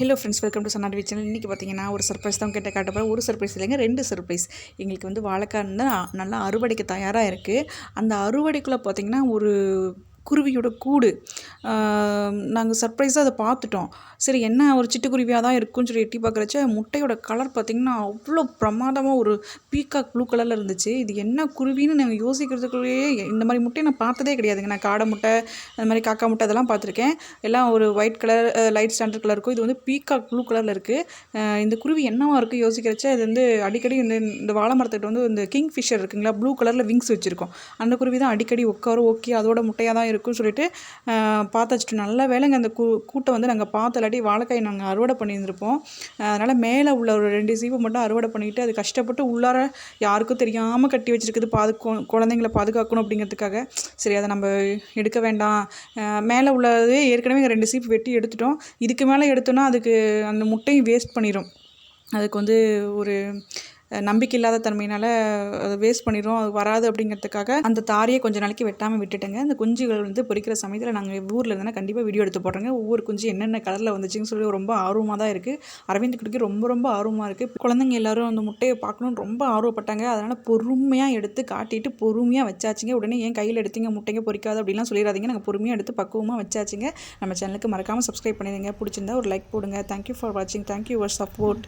Hello friends welcome to சன்னாடி channel இன்றைக்கி பார்த்தீங்கன்னா ஒரு சர்ப்ரைஸ் தான் கேட்ட காட்ட போகிறேன் ஒரு சர்ப்ரைஸ் இல்லைங்க ரெண்டு சர்ப்ரைஸ் எங்களுக்கு வந்து வாழைக்காய் நல்லா அறுவடைக்கு தயாராக இருக்குது அந்த அறுவடைக்குள்ளே பார்த்தீங்கன்னா ஒரு குருவியோட கூடு. நாங்கள் சர்ப்ரைஸாக அதை பார்த்துட்டோம். சரி என்ன ஒரு சிட்டுக்குருவியாக தான் இருக்குன்னு சொல்லி எட்டி பார்க்குறச்ச முட்டையோட கலர் பார்த்திங்கன்னா அவ்வளோ பிரமாதமாக ஒரு பீக்காக் ப்ளூ கலரில் இருந்துச்சு. இது என்ன குருவின்னு நாங்கள் யோசிக்கிறதுக்குள்ளேயே இந்த மாதிரி முட்டையை நான் பார்த்ததே கிடையாதுங்க. நான் காடை முட்டை அந்த மாதிரி காக்கா முட்டை அதெல்லாம் பார்த்துருக்கேன். எல்லாம் ஒரு white colour light standard colour இருக்கும். இது வந்து பீக்காக் ப்ளூ கலரில் இருக்குது இந்த குருவி என்னவா இருக்குது யோசிக்கிறச்ச இது வந்து அடிக்கடி இந்த இந்த வாழை மரத்துக்கிட்ட வந்து இந்த கிங் ஃபிஷர் இருக்குங்களா ப்ளூ கலரில் விங்ஸ் வச்சுருக்கோம். அந்த குருவி தான் அடிக்கடி உட்காரும் ஓகே அதோட முட்டையாக தான் இருக்குன்னு சொல்லிட்டு பார்த்து வச்சுட்டு நல்ல வேலைங்க. அந்த கூ கூட்டை வந்து நாங்கள் பார்த்து இல்லாட்டி வாழைக்காய் நாங்கள் அறுவடை பண்ணியிருந்திருப்போம். அதனால் மேலே உள்ள ஒரு ரெண்டு சீப்பு மட்டும் அறுவடை பண்ணிக்கிட்டு அது கஷ்டப்பட்டு உள்ளார யாருக்கும் தெரியாமல் கட்டி வச்சுருக்குது பாது குழந்தைங்கள பாதுகாக்கணும் அப்படிங்கிறதுக்காக. சரி அதை நம்ம எடுக்க வேண்டாம். மேலே உள்ளது ஏற்கனவே ரெண்டு சீப்பு வெட்டி எடுத்துட்டோம். இதுக்கு மேலே எடுத்தோன்னா அதுக்கு அந்த முட்டையும் வேஸ்ட் பண்ணிடும் அதுக்கு வந்து ஒரு நம்பிக்கை இல்லாத தன்மையினால் அதை வேஸ்ட் பண்ணிடும் அது வராது அப்படிங்கிறதுக்காக அந்த தாரியை கொஞ்சம் நாளைக்கு வெட்டாமல் விட்டுட்டேங்க. அந்த குஞ்சுகள் வந்து பொறிக்கிற சமயத்தில் நாங்கள் ஊரில் இருந்தால் கண்டிப்பாக வீடியோ எடுத்து போடுறோங்க. ஒவ்வொரு குஞ்சு என்னென்ன கலரில் வந்துச்சுன்னு சொல்லி ரொம்ப ஆர்வமாக தான் இருக்குது அரவிந்த் குடிக்கு ரொம்ப ரொம்ப ஆர்வமாக இருக்குது குழந்தைங்க எல்லோரும் அந்த முட்டையை பார்க்கணுன்னு ரொம்ப ஆர்வப்பட்டாங்க. அதனால் பொறுமையாக எடுத்து காட்டிட்டு பொறுமையாக வச்சாச்சுங்க. உடனே ஏன் கையில் எடுத்தீங்க? முட்டைங்க பொறிக்காது அப்படிலாம் சொல்லிடாதீங்க நாங்கள் பொறுமையாக எடுத்து பக்குவமாக வச்சாச்சுங்க. நம்ம சேனலுக்கு மறக்காமல் சப்ஸ்கிரைப் பண்ணிடுங்க. பிடிச்சிருந்தா ஒரு லைக் போடுங்க. தேங்க்யூ ஃபார் வாட்சிங் தேங்க்யூ யுவர் சப்போர்ட்